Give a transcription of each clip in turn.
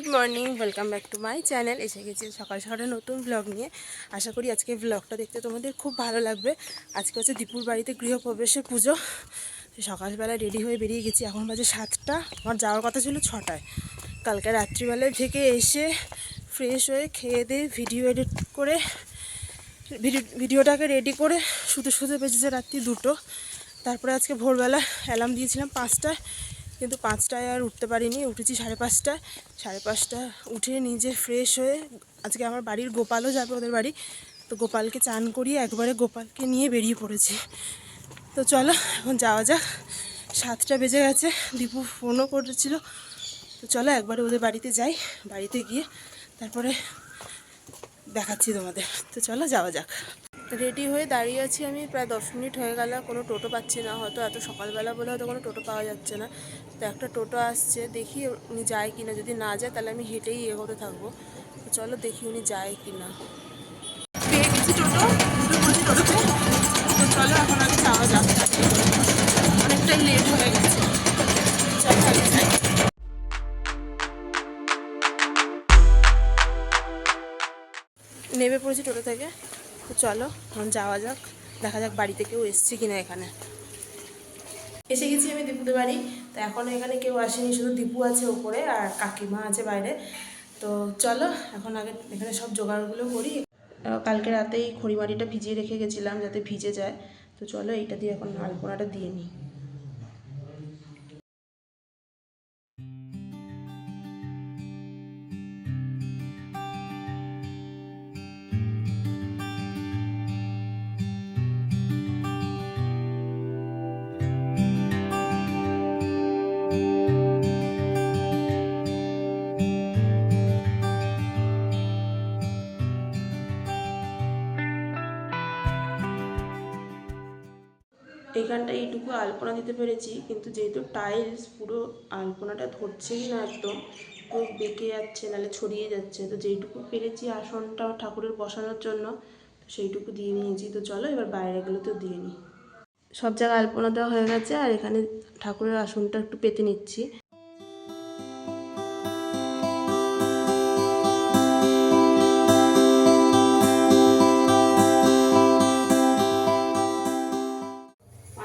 Good morning, welcome back to my channel. এসে গেছি সকাল সকালে নতুন ব্লগ নিয়ে। আশা করি আজকে ব্লগটা দেখতে তোমাদের খুব ভালো লাগবে। আজকে হচ্ছে দীপুর বাড়িতে গৃহপ্রবেশের পুজো। সকালবেলা রেডি হয়ে বেরিয়ে গেছি। এখন বাজে সাতটা। আমার যাওয়ার কথা ছিল ছটায়। কালকে রাত্রিবেলায় থেকে এসে ফ্রেশ হয়ে খেয়ে দিয়ে ভিডিও এডিট করে ভিডিও ভিডিওটাকে রেডি করে শুতে শুতে বেজেছে রাত্রি দুটো। তারপরে আজকে ভোরবেলা অ্যালার্ম দিয়েছিলাম পাঁচটায়। কিন্তু পাঁচটায় আর উঠতে পারিনি, উঠেছি সাড়ে পাঁচটায়। সাড়ে পাঁচটা উঠে নিজে ফ্রেশ হয়ে আজকে আমার বাড়ির গোপালও যাবে ওদের বাড়ি। তো গোপালকে চান করিয়ে একবারে গোপালকে নিয়ে বেরিয়ে পড়েছি। তো চলো, এখন যাওয়া যাক। সাতটা বেজে গেছে, দীপু ফোনও করেছিল। তো চলো একবারে ওদের বাড়িতে যাই, বাড়িতে গিয়ে তারপরে দেখাচ্ছি তোমাদের। তো চলো যাওয়া যাক। রেডি হয়ে দাঁড়িয়ে আছি আমি, প্রায় দশ মিনিট হয়ে গেল কোনো টোটো পাচ্ছি না হয়তো, এত সকালবেলা বলে হয়তো কোনো টোটো পাওয়া যাচ্ছে না। তো একটা টোটো আসছে, দেখি উনি যায় কি না যদি না যায় তাহলে আমি হেঁটেই এগোতে থাকব। চলো দেখি উনি যায় কি না টোটো তো চলো লেট হয়ে গেছে। নেমে পড়েছি টোটো থেকে। তো চলো, এখন যাওয়া যাক। দেখা যাক বাড়িতে কেউ এসছে কিনা এখানে। এসে গেছি আমি দীপুদের বাড়ি। তো এখনও এখানে কেউ আসেনি, শুধু দীপু আছে ওপরে আর কাকিমা আছে বাইরে। তো চলো, এখন আগে এখানে সব জোগাড়গুলো করি। কালকে রাতেই খড়িমাটিটা ভিজিয়ে রেখে গেছিলাম যাতে ভিজে যায়। তো চলো, এইটা দিয়ে এখন আলপনাটা দিয়ে নিই। এইখানটা এইটুকু আলপনা দিতে পেরেছি, কিন্তু যেহেতু টাইলস পুরো আলপনাটা ধরছেই না একদম পুরো বেঁকে যাচ্ছে, নাহলে ছড়িয়ে যাচ্ছে, তো যেইটুকু পেরেছি আসনটা ঠাকুরের বসানোর জন্য, তো সেইটুকু দিয়ে নিয়েছি, তো চলো এবার বাইরে গেলে বাইরেগুলোতেও দিয়ে নিই সব জায়গায় আলপনা দেওয়া হয়ে গেছে, আর এখানে ঠাকুরের আসনটা একটু পেতে নিচ্ছি।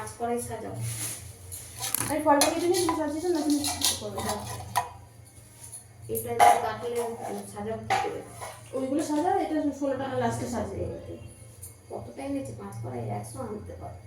পাঁচ কড়াই সাজাও ফলটা কেটে নিয়ে তুমি সাজিয়েছো না তুমি করবে? এটা কাটলে সাজাও করে ওইগুলো সাজাও এটা ষোলো টাকা লাস্টে সাজিয়ে কত টাইম নিচ্ছে পাঁচ কড়াই একশো আনতে পারো।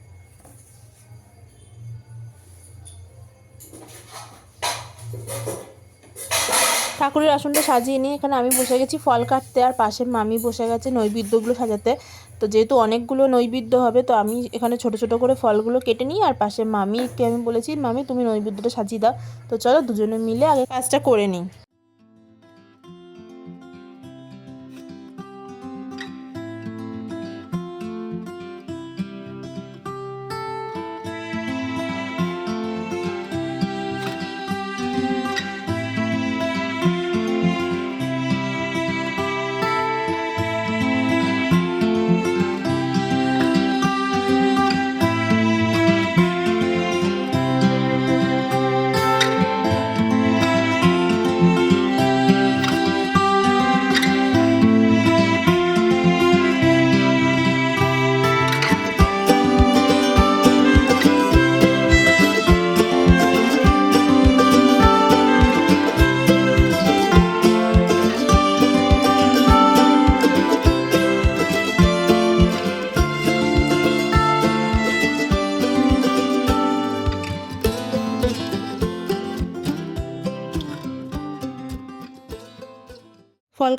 ঠাকুরের আসনটা সাজিয়ে নিয়ে এখানে আমি বসে গেছি ফল কাটতে আর পাশে মামি বসে গেছে নৈবেদ্যগুলো সাজাতে। তো যেহেতু অনেকগুলো নৈবেদ্য হবে, তো আমি এখানে ছোট ছোট করে ফলগুলো কেটে নিই আর পাশে মামিকে আমি বলেছি, মামি তুমি নৈবেদ্যটা সাজিয়ে দাও। তো চলো দুজনে মিলে আগে কাজটা করে নিই।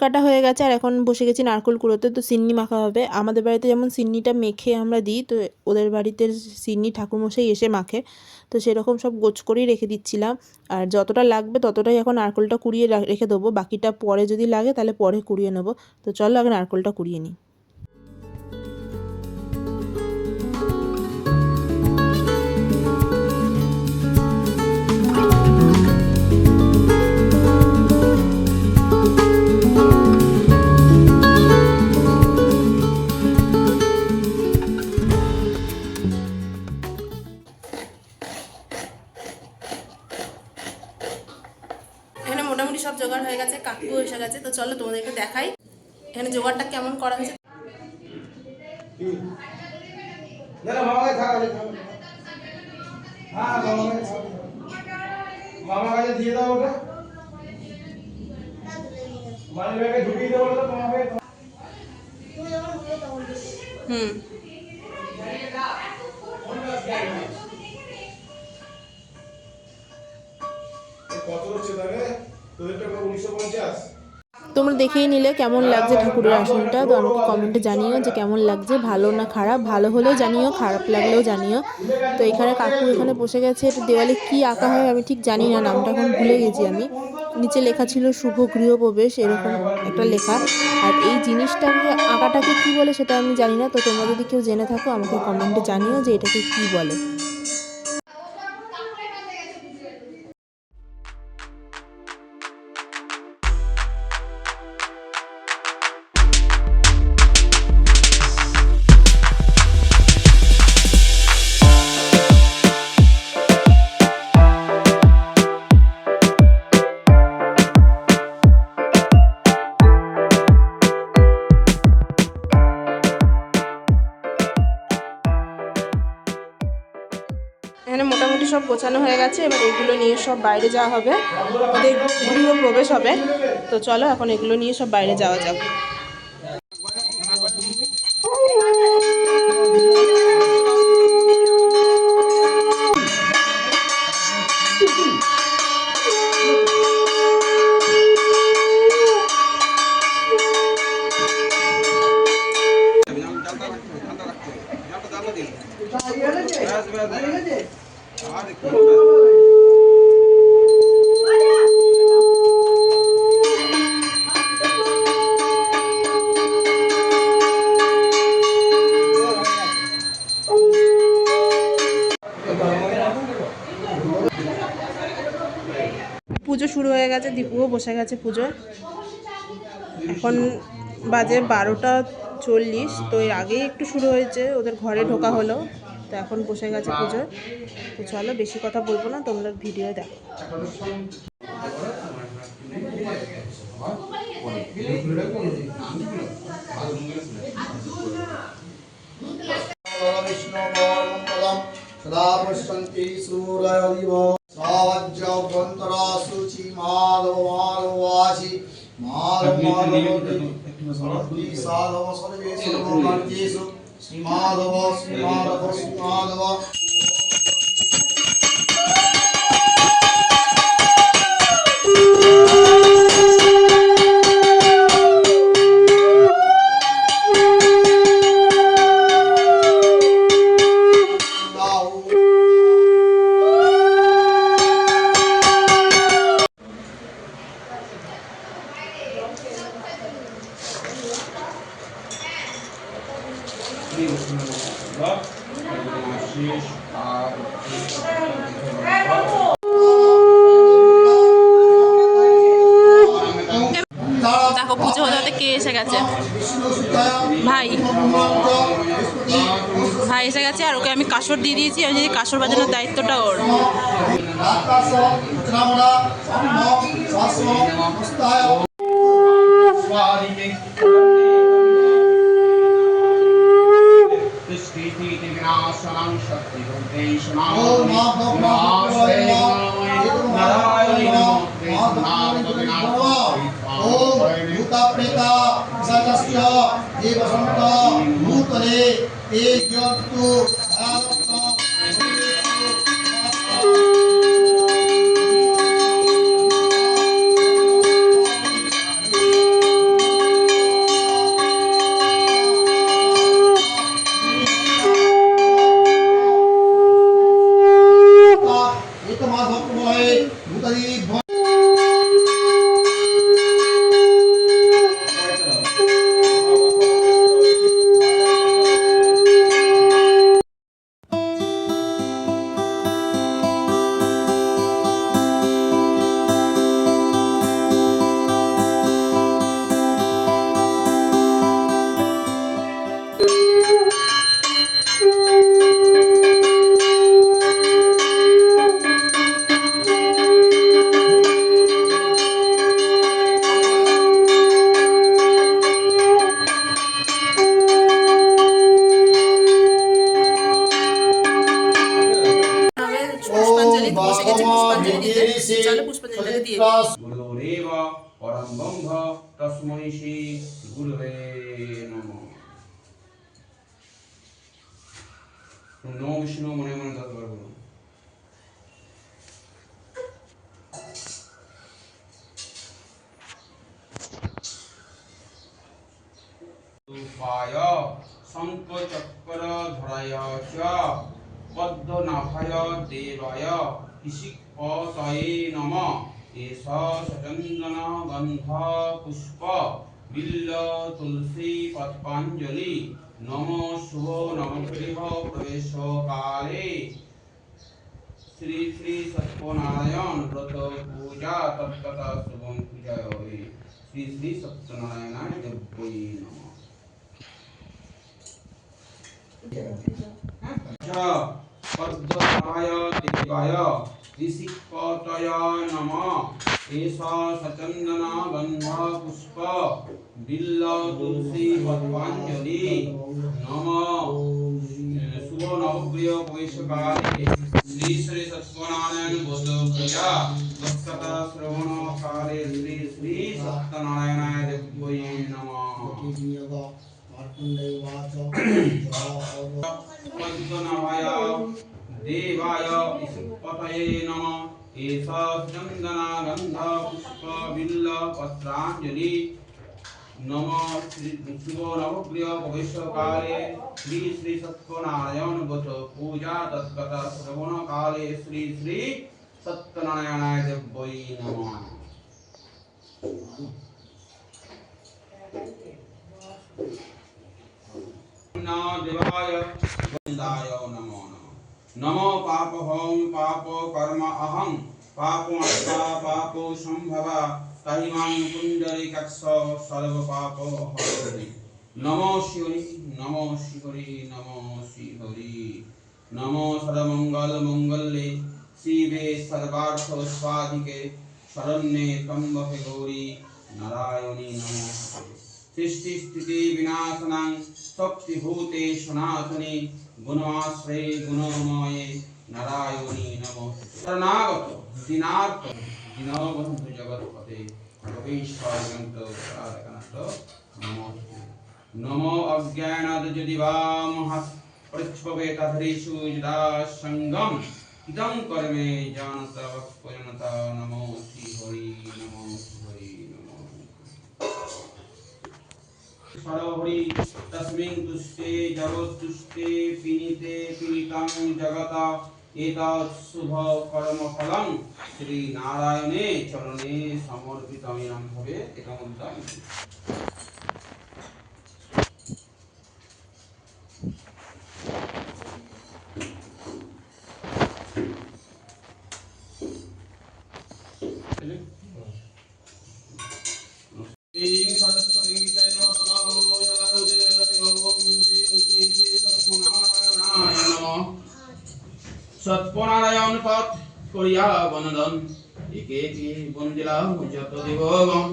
কাটা হয়ে গেছে আর এখন বসে গেছি নারকোল কুড়োতে, তো সিন্নি মাখা হবে। আমাদের বাড়িতে যেমন সিন্নিটা মেখে আমরা দিই, তো ওদের বাড়িতে সিন্নি ঠাকুরমশাই এসে মাখে। তো সেরকম সব গোছ করেই রেখে দিচ্ছিলাম। আর যতটা লাগবে ততটাই এখন নারকোলটা কুড়িয়ে রেখে দেবো। বাকিটা পরে যদি লাগে তাহলে পরে কুড়িয়ে নেব। তো চলো আগে নারকোলটা কুড়িয়ে নিই। কাকু এসে গেছে তো চলো তোমাদেরকে দেখাই। এখানে জোগাড়টা কেমন করা হয়েছে? মামা কাছে। হ্যাঁ দিয়ে দাও ওটা। মানি ব্যাগে ঢুকিয়ে ওটা হুম। কত হচ্ছে তাহলে? তোমরা দেখেই নিলে কেমন লাগছে ঠাকুরের আসনটা। তো আমাকে কমেন্টে জানিও যে কেমন লাগছে, ভালো না খারাপ? ভালো হলেও জানিও, খারাপ লাগলেও জানিও। তো এখানে কাকু এখানে বসে গেছে, এটা দেওয়ালে কি আঁকা হয় আমি ঠিক জানি না, নামটা এখন ভুলে গেছি আমি। নিচে লেখা ছিল শুভ গৃহপ্রবেশ এরকম একটা লেখা। আর এই জিনিসটাকে, আঁকাটাকে কি বলে সেটা আমি জানি না, তো তোমরা যদি কেউ জেনে থাকো আমাকে কমেন্টে জানিও যে এটাকে কি বলে। সব গোছানো হয়ে গেছে, এবার এগুলো নিয়ে সব বাইরে যাওয়া হবে। ওদের গৃহ প্রবেশ হবে। তো চলো এখন এগুলো নিয়ে সব বাইরে যাওয়া যাক। পুজো শুরু হয়ে গেছে, দীপুও বসে গেছে পুজো এখন বাজে বারোটা চল্লিশ, তো এর আগেই একটু শুরু হয়েছে, ওদের ঘরে ঢোকা হলো, তো এখন বসে গেছে পুজো তো চলো, বেশি কথা বলব না, তোমরা ভিডিও দেখো। সদা পশ্যন্তি সূরয়দিব माधव माधव साधव सर्वेषु लोकर्जेषु श्रीमाधव श्रीमाधव श्रीमाधव up, সচন্দন গন্ধ পুষ্প বিল্ল তুলসী পদ্মাঞ্জলি নম শুভ নবগৃহ প্রবেশ কালে শ্রী শ্রী সত্যনারায়ণ ব্রত পূজা তৎকথা শুভম পূজায় শ্রী শ্রী সত্যনারায়ণায় দেব্যই নমঃ পদ্মনাভায় দেবায় त्रिशिक्कतया नमः एषा सचन्दना गन्धा पुष्प बिल्ल तुलसी पद्माञ्जलि नमः। शुभ नवप्रिय श्री श्री सत्यनारायण बोध प्रिया श्रवण काले श्री श्री सत्यनारायणाय देवये नमः। देवाय पतये नमः। एष चन्दनागन्धपुष्पबिल्लपत्राञ्जलि नमः शिवो नवप्रियभविष्यकाले श्री श्री सत्यनारायण सत्यनारायणवत पूजा तत्पत श्रवण काले श्री श्री सत्यनारायणाय देवै नमः देवाय नमो नमः। নমো পাপ হং পাপ কর্ম অহং পাপ আত্মা পাপ সম্ভব তাহিমান কুণ্ডরী কাক্ষ সর্ব পাপ হরি নমো শিহরি নমো শিহরি নমো শিহরি নমো সর্বমঙ্গল মঙ্গলে শিবে সর্বার্থ স্বাধিকে শরণ্যে তম্বহে গৌরী নারায়ণী নমস্তে সৃষ্টি স্থিতি বিনাশনাং শক্তিভূতে সনাতনী গুণাশ্রয়ে গুণময়ে নারায়ণী নম। শরণাগত দিনার্থ দীনবন্ধু জগৎপতে ভগবেশ্বরন্ত সাধকান্ত নমস্তে নমো অজ্ঞানাদযদিবামহৎ পৃচ্ছবে তথরেষু যদা সঙ্গম ইদং নমো হরি নমো সরহরি তস্মিং তুষ্টে জগৎতুষ্টে পিনিতে পীড়িতং জগত এতৎ শুভ কর্ম ফলং শ্রী নারায়ণে চরণে সমর্পিতমিরম হবে এটা মধ্যে আমি শ্রী পথ করিয়া বনদন। একে একে বন্দিলা যত দেবগম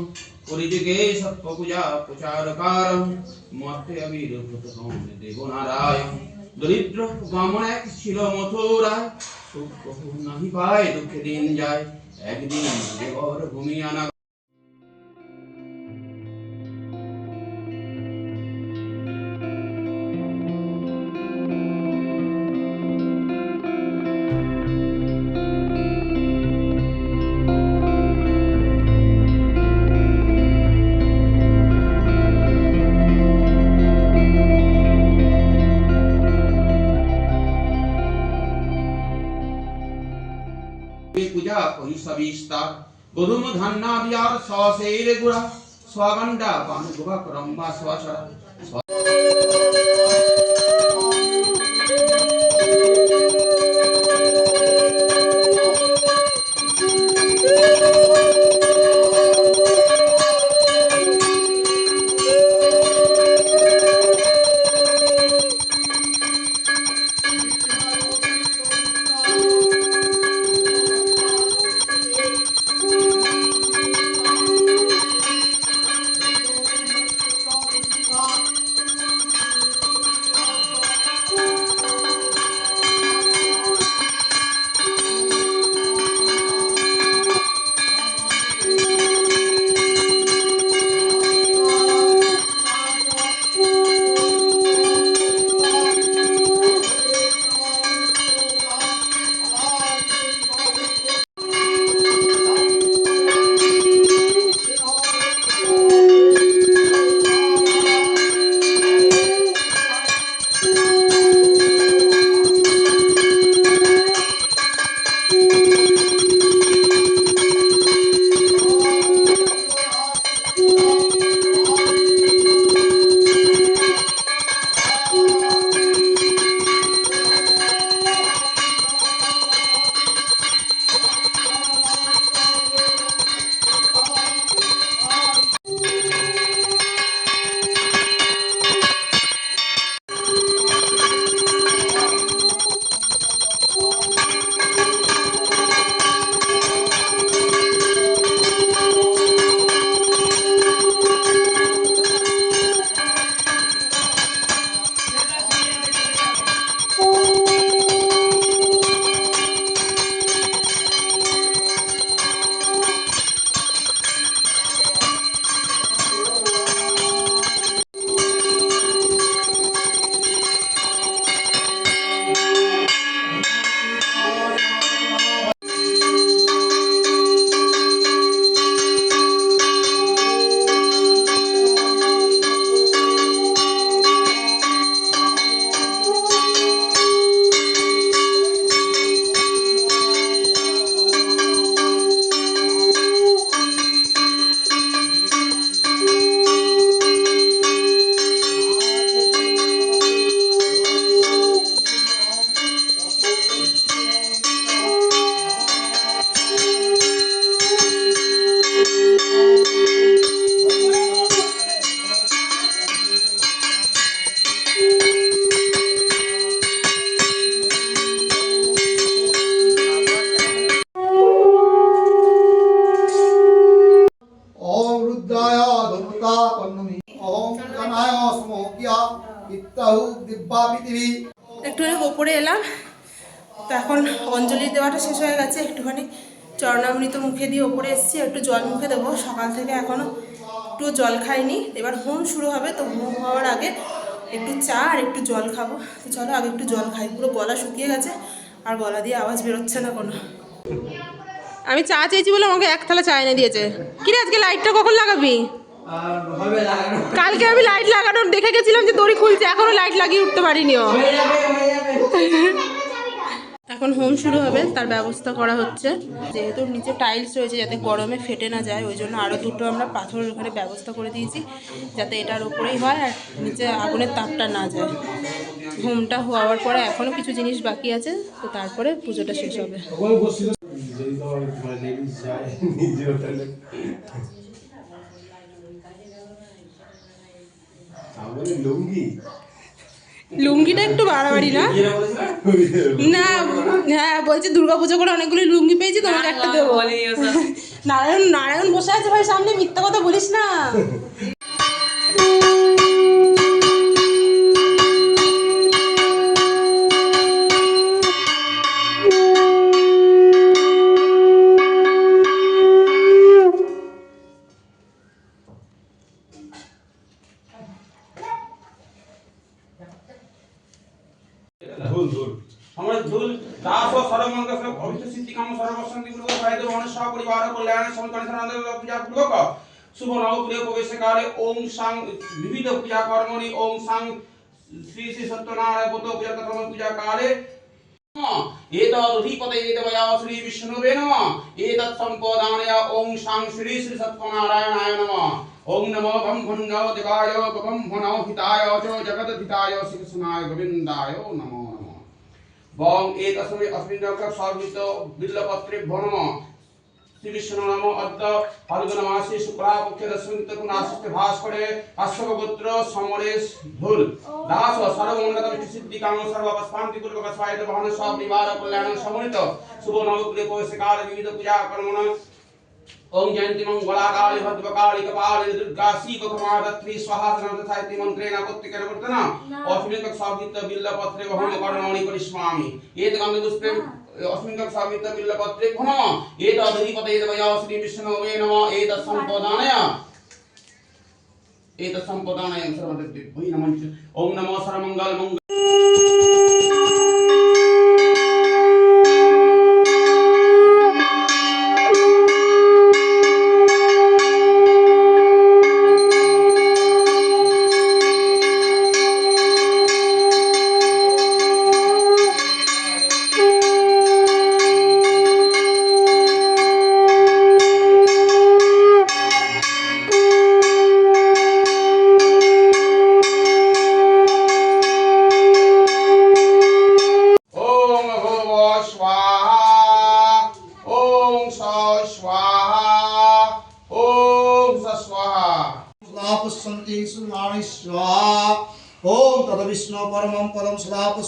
করিযুগে সত্য পূজা প্রচার কারণ মর্তে আবির্ভূত হন দেব নারায়ণ। দরিদ্র বামন এক ছিল মথুরায় সুখ নাহি পায়, দুঃখে দিন যায়। একদিন দেবর ভূমি আনা विकुजा परिसविस्ता गरुम धन्ना दियार ससेरे गुरा स्वागंडा बानु गुबा स्वाचरा। স্বাচরা শেষ হয়ে গেছে একটুখানি চরণামৃত মুখে দিয়ে ওপরে এসেছি একটু জল মুখে দেবো। সকাল থেকে এখনও একটু জল খাইনি। এবার হোম শুরু হবে তো হোম হওয়ার আগে একটু চা আর একটু জল খাব। তো চলো আগে একটু জল খাই। পুরো গলা শুকিয়ে গেছে আর গলা দিয়ে আওয়াজ বেরোচ্ছে না কোনো। আমি চা চেয়েছি বলে আমাকে এক থালা চা এনে দিয়েছে। কিরে আজকে লাইটটা কখন লাগাবি? কালকে আমি লাইট লাগানোর দেখে গেছিলাম যে দড়ি খুলছে এখনও লাইট লাগিয়ে উঠতে পারিনিও এখন হোম শুরু হবে, তার ব্যবস্থা করা হচ্ছে। যেহেতু নিচে টাইলস রয়েছে, যাতে গরমে ফেটে না যায়, ওই জন্য আরও দুটো আমরা পাথর ওখানে ব্যবস্থা করে দিয়েছি, যাতে এটার ওপরেই হয় আর নিচে আগুনের তাপটা না যায়। হোমটা হওয়ার পরে এখনও কিছু জিনিস বাকি আছে, তো তারপরে পুজোটা শেষ হবে। লুঙ্গি? লুঙ্গিটা একটু বাড়াবাড়ি না? না হ্যাঁ বলছি দুর্গা পুজো করে অনেকগুলি লুঙ্গি পেয়েছি তোমাকে একটা দেবো। নারায়ণ নারায়ণ বসে আছে ভাই সামনে মিথ্যা কথা বলিস না। ओम सांग विविध पूजा कर्मणि ओम सांग श्री श्री सत्यनारायण बुद्ध पूजा कर्म पूजा काले। एतद्धिपतयेतवया श्री विष्णुवे नमः। एतत् सम्पदानया ॐ शां श्री श्री सत्यनारायणाय नमः। ॐ नमो बं भुन्नौ दिवाय बं भुनौ हिताय च जगदधिताय, श्रीकृष्णाय गोविन्दाय नमो नमः। बं एतस्मै अस्मिन् सर्वित बिल्लपत्रेभ्यो नमः। শ্রী বিষ্ণু নাম অদ্য ফাল্গুন মাসে শুক্লাপক্ষে দশমী পুনাশিষ্টে ভাস্করে কাশ্যপ গোত্র সমরেশ ধুল দাস সর্বমঙ্গল বিষ্ণু সিদ্ধি কাম সর্বপস্পান্তি পূর্বক স্বায়ত ভবন সব নিবার কল্যাণ সমন্বিত শুভ নবপ্রিয় পৌষে কাল বিবিধ পূজা কর্মণ ओम जयंती मंगला काली भद्रकाली कपाली दुर्गा शिव कुमारत्री स्वाहा सर्वथायति मंत्रेण कुत्तिकेन वर्तना अस्मिन् तक सावित बिल्ल पत्रे वहन कर्माणि करिष्यामि एत गंध पुष्पे অস্মিঙ্গল সাবিত বিল্লপত্রে ঘন। এত অধিকতে দেবয়া শ্রী বিষ্ণবে নম এত সম্পদানয়। এত সম্পদানয়। সর্বদেব ওই নম। ওম নমো সর্বমঙ্গল মঙ্গল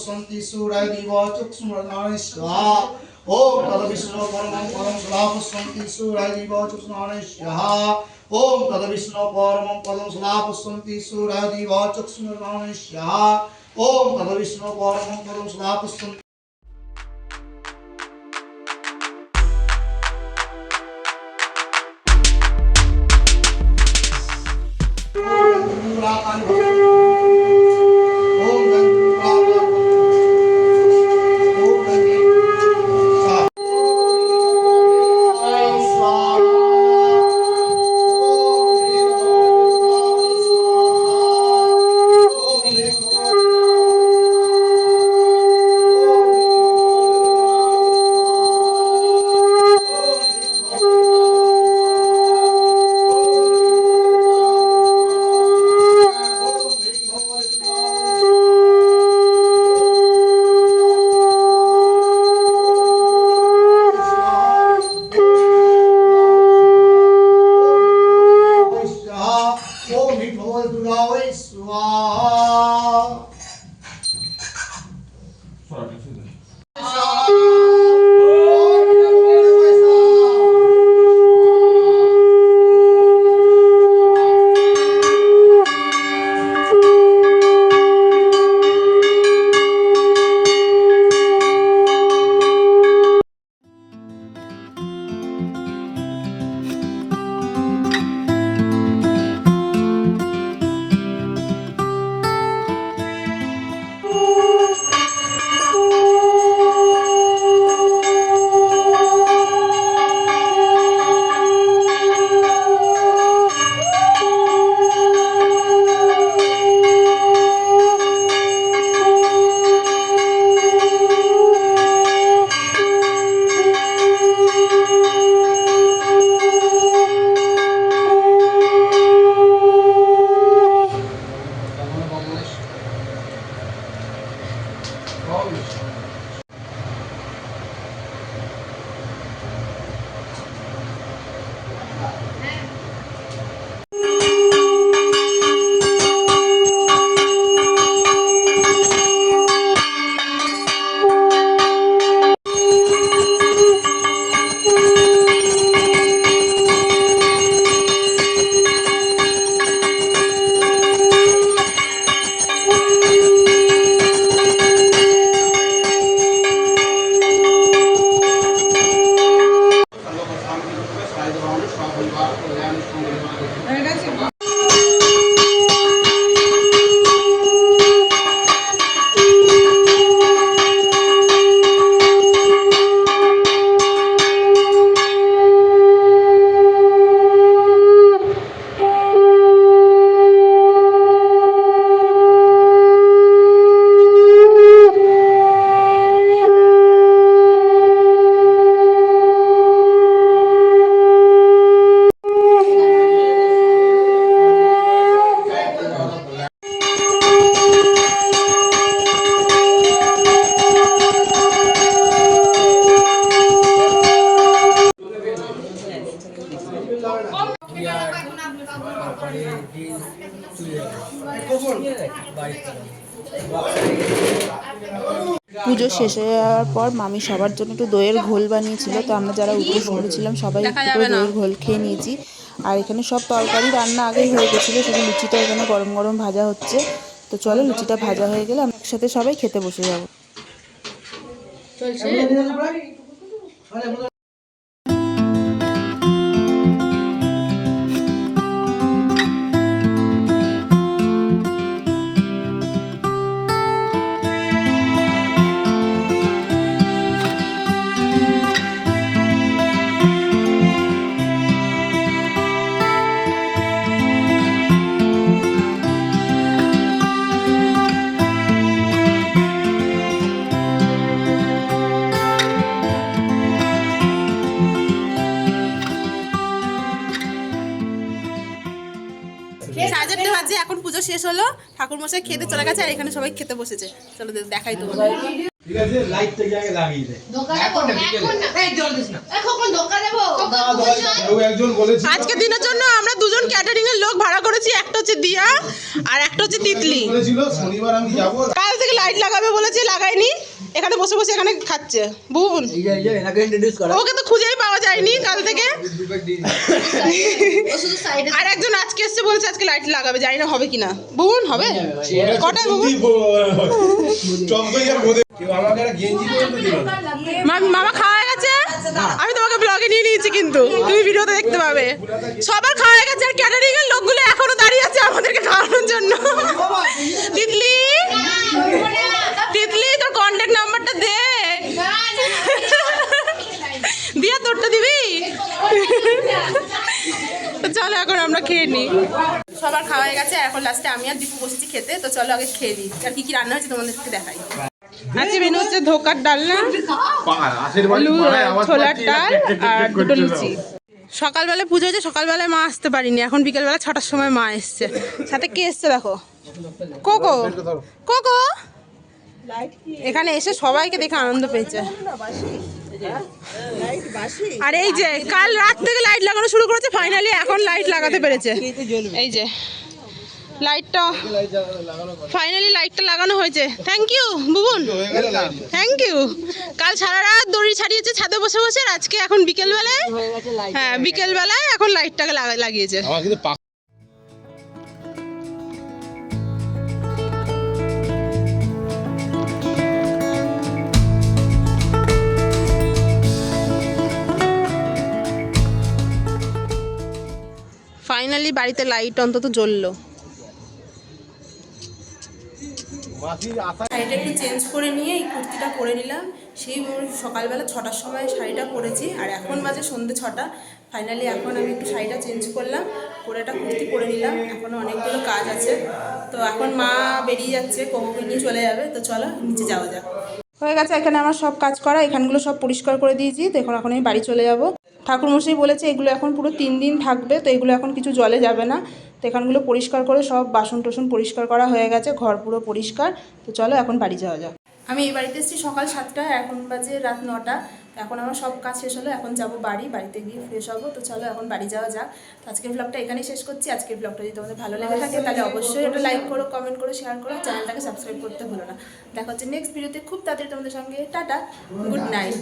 সন্তি সুরাইব চক্ষুনারায়ণ স্বাহা ওম তদ বিষ্ণু পরম পরম সুলাভ সন্তি সুরাইব চক্ষুনারায়ণ স্বাহা ওম তদ বিষ্ণু পরম পরম সুলাভ সন্তি সুরাইব চক্ষুনারায়ণ স্বাহা ওম তদ বিষ্ণু পরম পরম সুলাভ সন্তি Thank you. Paulo. পর মামি সবার জন্য একটু দইয়ের ঘোল বানিয়েছিল তো আমরা যারা উপোস করেছিলাম সবাই একটু করে দইয়ের ঘোল খেয়ে নিয়েছি। আর এখানে সব তরকারি রান্না আগেই হয়ে গেছিল শুধু লুচিটা এখানে গরম গরম ভাজা হচ্ছে। তো চলো লুচিটা ভাজা হয়ে গেলে আমরা একসাথে সবাই খেতে বসে যাব। ঠাকুর মশাই খেতে চলে গেছে আর এখানে সবাই খেতে বসেছে। চলো দেখাই তো ঠিক আছে লাইটটা আগে লাগিয়ে দে। কেউ একজন বলেছে আজকে দিনের জন্য আমরা দুজন ক্যাটারিং এর লোক ভাড়া করেছি একটা হচ্ছে দিয়া আর একটা হচ্ছে তিতলি। বলেছিল শনিবার আমি যাব। কাল থেকে লাইট লাগাবে বলেছে লাগাইনি এখানে বসে বসে এখানে খাচ্ছে। বুন ওকে তো খুঁজেই পাওয়া যায়নি কাল থেকে। আর একজন আজকে এসছে বলছে আজকে লাইট লাগাবে জানি না হবে কিনা। বুন হবে? কটায় বুবুন? চম্পাইয়ার বোধে কেউ আমাকে একটা গেঞ্জি পর্যন্ত দিল না মা- মামা খাওয়া গেছে? আমি তোমাকে ব্লগে নিয়ে নিয়েছি কিন্তু। তুমি ভিডিওতে দেখতে পাবে। সবার খাওয়া গেছে আর ক্যাটারিং এর লোকগুলো এখনও দাঁড়িয়ে আছে আমাদেরকে খাওয়ানোর জন্য। তোর কন্ট্যাক্ট নাম্বারটা দে। দিয়া তোরটা দিবি? চলো এখন আমরা খেয়ে নিই সবার খাওয়া হয়ে গেছে, এখন লাস্টে আমি আর দীপু বসেছি খেতে, তো চলো আগে খেয়ে দিই আর কি কি রান্না হয়েছে তোমাদেরকে দেখাই। আজকে মেনু হচ্ছে ধোকার ডালনা আলু, ছোলার ডাল আর দুটো লুচি। সকালবেলা পুজো হয়েছে, সকালবেলায় মা আসতে পারিনি। এখন বিকেলবেলা ছটার সময় মা এসছে। সাথে কে এসছে দেখো? কোকো? কোকো? এখানে এসে সবাইকে দেখে আনন্দ পেয়েছে। আর এই যে, কাল রাত থেকে লাইট লাগানো শুরু করেছে ফাইনালি এখন লাইট লাগাতে পেরেছে। এই যে লাইটটা ফাইনালি লাইটটা লাগানো হয়েছে। Thank you Bubun. Thank you কাল সারা দড়ি ছাড়িয়েছে, ছাদে বসে বসে আজকে এখন বিকেলবেলায় হ্যাঁ বিকেলবেলায় এখন লাইটটাকে লাগা- লাগিয়েছে। ফাইনালি বাড়িতে লাইট অন্তত জ্বললো। শাড়িটা একটু চেঞ্জ করে নিয়ে এই কুর্তিটা পরে নিলাম। সেই সকালবেলা ছটার সময় শাড়িটা পরেছি আর এখন বাজে সন্ধ্যে ছটা। ফাইনালি এখন আমি একটু শাড়িটা চেঞ্জ করলাম পরে একটা কুর্তি পরে নিলাম। এখনও অনেকগুলো কাজ আছে। তো এখন মা বেরিয়ে যাচ্ছে কোমোকে নিয়ে চলে যাবে। তো চলো নিচে যাওয়া যাক। হয়ে গেছে, এখানে আমার সব কাজ করা, এখানগুলো সব পরিষ্কার করে দিয়েছি। দেখুন, এখন আমি বাড়ি চলে যাব। ঠাকুরমশাই বলেছে, এগুলো এখন পুরো তিন দিন থাকবে, তো এগুলো এখন কিছু জলে যাবে না। তো এখানগুলো পরিষ্কার করে সব বাসন টোসন পরিষ্কার করা হয়ে গেছে, ঘর পুরো পরিষ্কার। তো চলো, এখন বাড়ি যাওয়া যাক। আমি এই বাড়িতে এসেছি সকাল সাতটায়, এখন বাজে রাত নটা। এখন আমার সব কাজ শেষ হলো এখন যাব বাড়ি বাড়িতে গিয়ে ফ্রেশ হব। তো চলো এখন বাড়ি যাওয়া যাক। তো আজকের ব্লগটা এখানেই শেষ করছি। আজকের ব্লগটা যদি তোমাদের ভালো লেগে থাকে তাহলে অবশ্যই একটা লাইক করো কমেন্ট করো শেয়ার করো চ্যানেলটাকে সাবস্ক্রাইব করতে ভুলো না। দেখা হচ্ছে নেক্সট ভিডিওতে খুব তাড়াতাড়ি তোমাদের সঙ্গে। Tata good night